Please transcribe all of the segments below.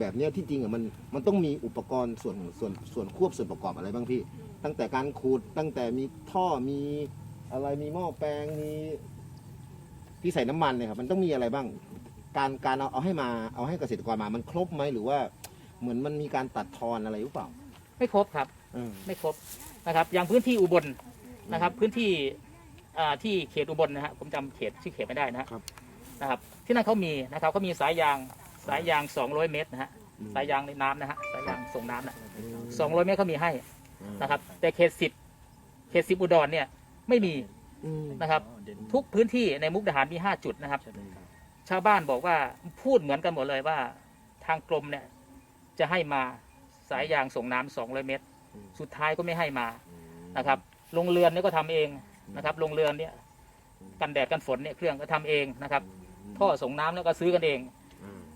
แบบเนี้ยที่จริงอะมันมันต้องมีอุปกรณ์ส่วนส่วนส่วนควบส่วนประกอบอะไรบ้างพี่ ตั้งแต่การขูดตั้งแต่มีท่อมีอะไรมีหม้อแปลงมีที่ใส่น้ำมันเนี่ยครับมันต้องมีอะไรบ้าง การการเอาเอาให้มาเอาให้เกษตรกรมามันครบไหมหรือว่า เหมือนมันมีการตัดทอนอะไรหรือเปล่าไม่ครบครับ เออไม่ครบนะครับ อย่างพื้นที่อุบลนะครับ พื้นที่อ่าที่เขตอุบลนะฮะผมจำเขตชื่อเขตไม่ได้นะฮะครับ นะครับ ที่นั่นเขามีนะครับเขามีสายยาง สายยาง 200 เมตรนะฮะอืมสายยางในน้ำนะฮะสายยางส่งน้ำนะอืม200 เมตรเขามีให้นะครับ แต่เขตสิบเขตสิบอุดรเนี่ยไม่มีอืมนะครับ ทุกพื้นที่ในมุกดาหารมี 5 จุดนะครับ ชาวบ้านบอกว่าพูดเหมือนกันหมดเลยว่า ทางกรมเนี่ยจะให้มาสายยางส่งน้ำ200 เมตร สุดท้ายก็ไม่ให้มานะครับโรงเรือนเนี่ยก็ทำเองนะครับโรงเรือนเนี่ยกันแดดกันฝนเนี่ยเครื่องก็ทำเองนะครับท่อส่งน้ำแล้วก็ซื้อกันเองอืม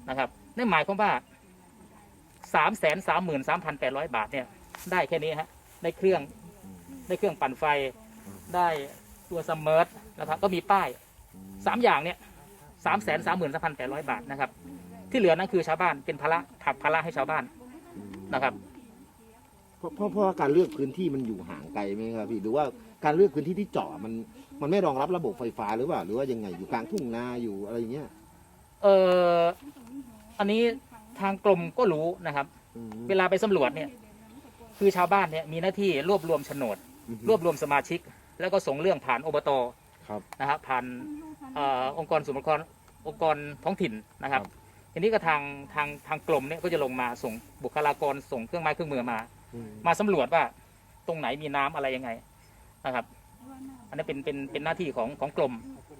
นะครับนั่นหมายความว่าสามแสนสามหมื่นสามพันแปดร้อยบาทเนี่ยได้แค่นี้ฮะได้เครื่องได้เครื่องปั่นไฟได้ตัวสมเมอร์นะครับ ก็มีป้ายสามอย่างเนี่ยสามแสนสามหมื่นสามพันแปดร้อยบาทนะครับ ที่เหลือนั่นคือชาวบ้านเป็นภาระถักภาระให้ชาวบ้านนะครับเพราะเพราะเพราะว่าการเลือกพื้นที่มันอยู่ห่างไกลไหมครับพี่หรือว่าการเลือกพื้นที่ที่เจาะมันมันไม่รองรับระบบไฟฟ้าหรือเปล่า หรือว่ายังไงอยู่กลางทุ่งนาอยู่อะไรอย่างเงี้ยเออ อันนี้ทางกรมก็รู้นะครับ อืมเวลาไปสำรวจเนี่ย คือชาวบ้านเนี่ยมีหน้าที่รวบรวมโฉนดรวบรวมสมาชิก แล้วก็ส่งเรื่องผ่านอบตครับ นะครับผ่านเออองค์กรส่วนปกครององค์กรท้องถิ่นนะครับ ครับ ทีนี้ก็ทางทางทางกรมเนี่ยก็จะลงมาส่งบุคลากรส่งเครื่องไม้เครื่องมือมา อืมมาสำรวจว่าตรงไหนมีน้ำอะไรยังไงนะครับ อันนี้เป็นเป็นเป็นหน้าที่ของของกรม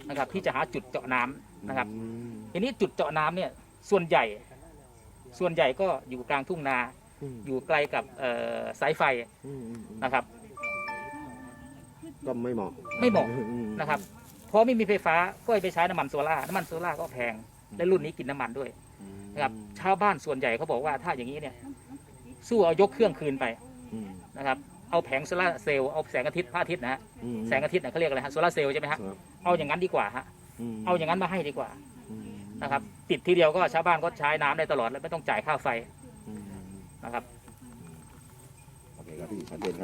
นะครับ ที่จะหาจุดเจาะน้ำนะครับ อืมทีนี้จุดเจาะน้ำเนี่ย ส่วนใหญ่ ส่วนใหญ่ก็อยู่กลางทุ่งนา อืมอยู่ไกลกับเอ่อสายไฟอืมอืมอืมนะครับ ก็ไม่เหมาะไม่เหมาะ อืมนะครับเพราะไม่มีไฟฟ้าก็ไปใช้น้ำมันโซล่าร์น้ำมันโซล่าร์ก็แพงและรุ่นนี้กินน้ำมันด้วยนะครับชาวบ้านส่วนใหญ่เขาบอกว่าถ้าอย่างนี้เนี่ยสู้เอายกเครื่องคืนไปอืมนะครับเอาแผงโซล่าร์เซลล์เอาแสงอาทิตย์พระอาทิตย์นะฮะอืมแสงอาทิตย์น่ะเขาเรียกอะไรฮะโซล่าร์เซลล์ใช่ไหมฮะครับเอาอย่างนั้นดีกว่าฮะมเอาอย่างนั้นมาให้ดีกว่าอืม นะครับ ติดทีเดียวก็ชาวบ้านก็ใช้น้ำได้ตลอดแล้วไม่ต้องจ่ายค่าไฟนะครับ โอเคครับพี่ชัดเจนครับ